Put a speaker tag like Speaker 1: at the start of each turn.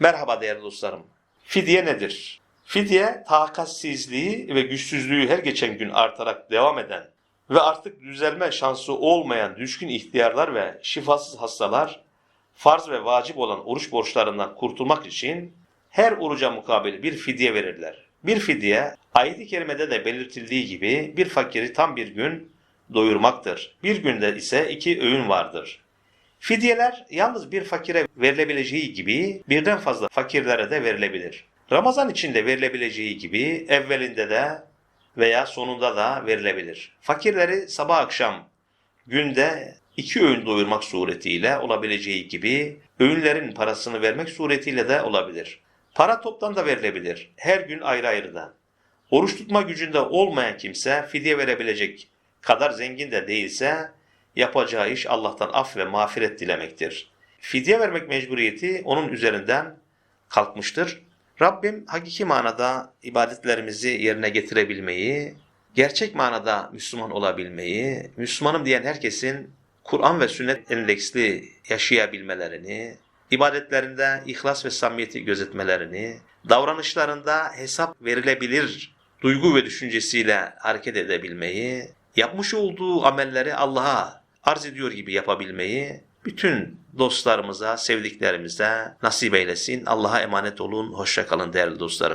Speaker 1: Merhaba değerli dostlarım. Fidye nedir? Fidye, takatsizliği ve güçsüzlüğü her geçen gün artarak devam eden ve artık düzelme şansı olmayan düşkün ihtiyarlar ve şifasız hastalar, farz ve vacip olan oruç borçlarından kurtulmak için her oruca mukabil bir fidye verirler. Bir fidye, ayet-i kerimede de belirtildiği gibi bir fakiri tam bir gün doyurmaktır. Bir günde ise iki öğün vardır. Fidyeler yalnız bir fakire verilebileceği gibi birden fazla fakirlere de verilebilir. Ramazan içinde verilebileceği gibi evvelinde de veya sonunda da verilebilir. Fakirleri sabah akşam günde iki öğün doyurmak suretiyle olabileceği gibi öğünlerin parasını vermek suretiyle de olabilir. Para toptan da verilebilir. Her gün ayrı ayrı da. Oruç tutma gücünde olmayan kimse fidye verebilecek kadar zengin de değilse yapacağı iş Allah'tan af ve mağfiret dilemektir. Fidye vermek mecburiyeti onun üzerinden kalkmıştır. Rabbim hakiki manada ibadetlerimizi yerine getirebilmeyi, gerçek manada Müslüman olabilmeyi, Müslümanım diyen herkesin Kur'an ve sünnet endeksli yaşayabilmelerini, ibadetlerinde ihlas ve samimiyeti gözetmelerini, davranışlarında hesap verilebilir duygu ve düşüncesiyle hareket edebilmeyi, yapmış olduğu amelleri Allah'a arz ediyor gibi yapabilmeyi bütün dostlarımıza, sevdiklerimize nasip eylesin. Allah'a emanet olun. Hoşça kalın değerli dostlarım.